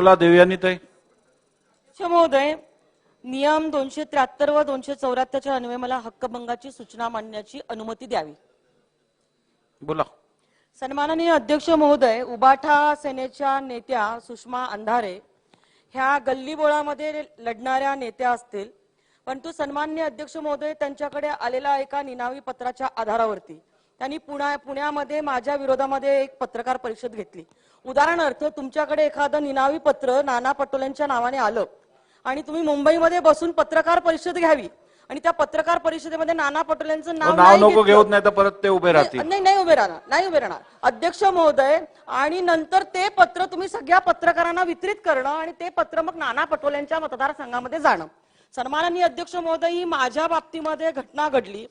बोला देवयानी ताई. अध्यक्ष महोदय नियम दोनशे त्र्याहत्तर व दोनशे चौऱ्याहत्तरच्या अन्वये मला हक्कभंगाची सूचना मांडण्याची अनुमती द्यावी. बोला. सन्माननीय अध्यक्ष महोदय उबाठा सेनेच्या नेत्या सुषमा अंधारे ह्या गल्लीबोळामध्ये लढणाऱ्या नेत्या असतील परंतु सन्माननीय अध्यक्ष महोदय त्यांच्याकडे आलेल्या एका निनावी पत्राच्या आधारावरती. त्यांनी पुण्या पुण्यामध्ये माझ्या विरोधामध्ये एक पत्रकार परिषद घेतली. उदाहरणार्थ तुमच्याकडे एखादं निनावी पत्र नाना पटोलेंच्या नावाने आलं आणि तुम्ही मुंबईमध्ये बसून पत्रकार परिषद घ्यावी आणि त्या पत्रकार परिषदेमध्ये नाना पटोलेंचं नाव नाव नाही नको. घेऊत नाही तर परत ते उभे राहतील. नाही नाही उभे राहणार नाही उभे राहणार. अध्यक्ष महोदय आणि नंतर ते पत्र तुम्ही सगळ्या पत्रकारांना वितरित करणं आणि ते पत्र मग नाना पटोलेंच्या मतदारसंघामध्ये जाणं. सन्माननीय अध्यक्ष महोदय ही माझ्या बाबतीमध्ये घटना घडली.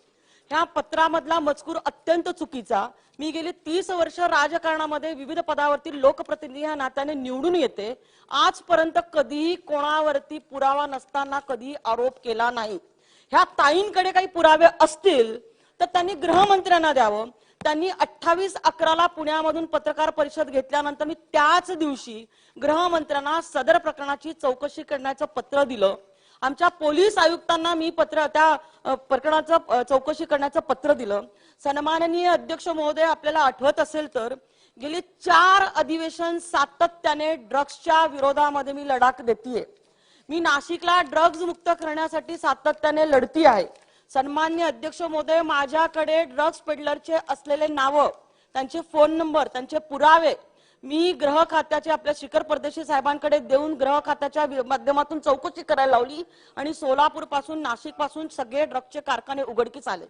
ह्या पत्रामधला मजकूर अत्यंत चुकीचा. मी गेली तीस वर्ष राजकारणामध्ये विविध पदावरती लोकप्रतिनिधी ह्या नात्याने निवडून येते. आजपर्यंत कधीही कोणावरती पुरावा नसताना कधीही आरोप केला नाही. ह्या ताईंकडे काही पुरावे असतील तर त्यांनी गृहमंत्र्यांना द्यावं. त्यांनी अठ्ठावीस अकराला पुण्यामधून पत्रकार परिषद घेतल्यानंतर मी त्याच दिवशी गृहमंत्र्यांना सदर प्रकरणाची चौकशी करण्याचं पत्र दिलं. आमच्या पोलीस आयुक्तांना मी पत्र त्या प्रकरणाचं चौकशी करण्याचं पत्र दिलं. सन्माननीय अध्यक्ष महोदय आपल्याला आठवत असेल तर गेली चार अधिवेशन सातत्याने ड्रग्सच्या विरोधामध्ये मी लढाक देतीये. मी नाशिकला ड्रग्ज मुक्त करण्यासाठी सातत्याने लढती आहे. सन्मान्य अध्यक्ष महोदय माझ्याकडे ड्रग्ज पेडलरचे असलेले नावं त्यांचे फोन नंबर त्यांचे पुरावे मी ग्रह खात्याचे आपल्या शिखर परदेशी साहेबांकडे देऊन ग्रह खात्याच्या माध्यमातून चौकशी करायला लावली आणि सोलापूरपासून नाशिकपासून सगळे ड्रग्जचे कारखाने उघडकीस आले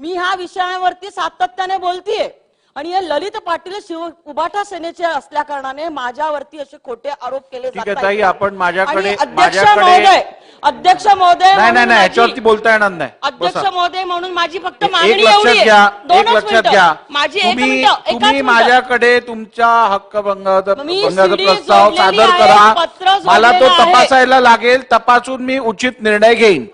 मी ह्या विषयावरती सातत्याने बोलतीये आणि हे ललित पाटील शिव उबाठा सेनेचे असल्या कारणाने माझ्यावरती असे खोटे आरोप केले ठीक आहे, जात ताई, आहेत. आपण माझ्याकडे- अध्यक्ष महोदय अध्यक्ष महोदय नाही नाही म्हणून नाही ह्याच्यावरती माझी- बोलता येणार नाही अध्यक्ष बसा. महोदय म्हणून माझी फक्त एक मागणी लक्षात एवढी घ्या एक दोनच लक्षात मिनिटं. घ्या माझी एक तुम्ही मिनिटं एकाच तुम्ही मिनिटं. माझ्याकडे तुमच्या मी भंगाचा CD प्रस्ताव जोडलेली सादर आहे, करा मला तो आहे. तपासायला लागेल तपासून मी उचित निर्णय घेईन